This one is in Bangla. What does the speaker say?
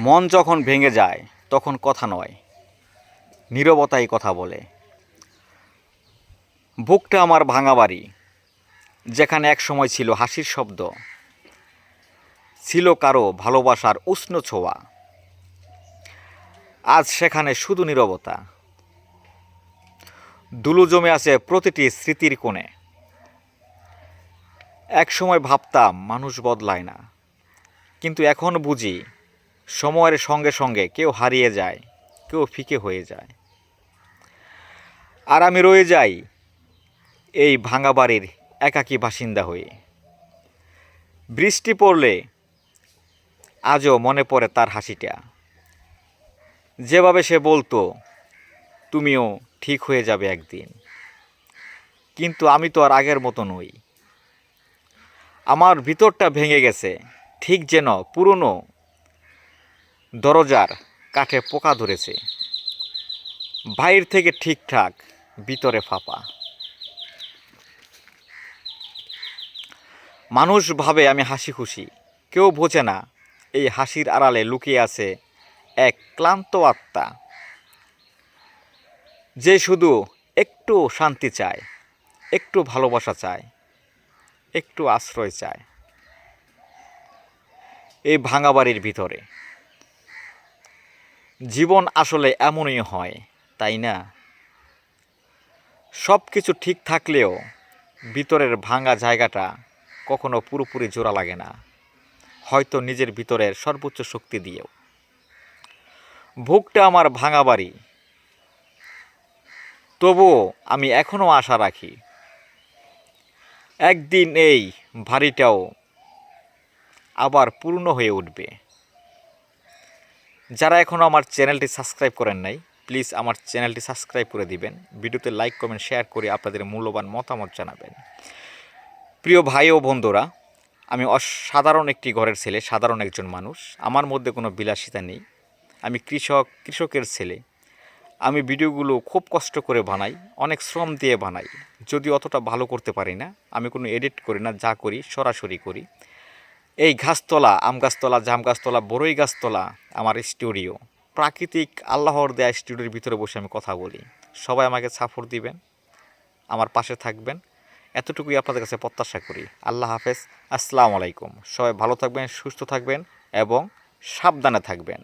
মন যখন ভেঙে যায়, তখন কথা নয়। নীরবতাই কথা বলে। বুকটা আমার ভাঙা বাড়ি, যেখানে এক সময় ছিল হাসির শব্দ। ছিল কারও ভালোবাসার উষ্ণ ছোঁয়া। আজ সেখানে শুধু নীরবতা। দুলু জমে আছে প্রতিটি স্মৃতির কোণে। এক সময় ভাবতাম, মানুষ বদলায় না। কিন্তু এখন বুঝি সময়ের সঙ্গে সঙ্গে কেউ হারিয়ে যায়, কেউ ফিকে হয়ে যায়। আর আমি রয়ে যাই এই ভাঙা বাড়ির একাকী বাসিন্দা হয়ে। বৃষ্টি পড়লে আজও মনে পড়ে তার হাসিটা। যেভাবে সে বলতো, তুমিও ঠিক হয়ে যাবে একদিন। কিন্তু আমি তো আর আগের মতো নই। আমার ভিতরটা ভেঙে গেছে, ঠিক যেন পুরনো দরজার কাঠে পোকা ধরেছে। বাইর থেকে ঠিকঠাক, ভিতরে ফাঁপা। মানুষ ভাবে আমি হাসি খুশি কেউ বোঝে না, এই হাসির আড়ালে লুকিয়ে আছে এক ক্লান্ত আত্মা। যে শুধু একটু শান্তি চায়, একটু ভালোবাসা চায়, একটু আশ্রয় চায়। এই ভাঙা বাড়ির ভিতরে। জীবন আসলে এমনই হয়, তাই না? সব কিছু ঠিক থাকলেও ভিতরের ভাঙা জায়গাটা কখনো পুরোপুরি জোড়া লাগে না, হয়তো নিজের ভিতরের সর্বোচ্চ শক্তি দিয়েও। বুকটা আমার ভাঙা বাড়ি। তবুও আমি এখনও আশা রাখি, একদিন এই ভারিটাও আবার পূর্ণ হয়ে উঠবে। যারা এখনও আমার চ্যানেলটি সাবস্ক্রাইব করেন নাই প্লিজ আমার চ্যানেলটি সাবস্ক্রাইব করে দিবেন। ভিডিওতে লাইক কমেন্ট শেয়ার করে আপনাদের মূল্যবান মতামত জানাবেন। প্রিয় ভাই ও বন্ধুরা, আমি অসাধারণ একটি ঘরের ছেলে, সাধারণ একজন মানুষ। আমার মধ্যে কোনো বিলাসিতা নেই। আমি কৃষক, কৃষকের ছেলে। আমি ভিডিওগুলো খুব কষ্ট করে বানাই, অনেক শ্রম দিয়ে বানাই। যদি অতটা ভালো করতে পারি না, আমি কোনো এডিট করি না, যা করি সরাসরি করি। এই ঘাসতলা আম গাছতলা, জাম গাছতলা বড়ই গাছতলা আমার স্টুডিও। প্রাকৃতিক আল্লাহর দেয়া স্টুডিওর ভিতরে বসে আমি কথা বলি। সবাই আমাকে সাপোর্ট দিবেন, আমার পাশে থাকবেন। এতটুকুই আপনাদের কাছে প্রত্যাশা করি। আল্লাহ হাফেজ। আসসালামু আলাইকুম। সবাই ভালো থাকবেন, সুস্থ থাকবেন এবং সাবধানে থাকবেন।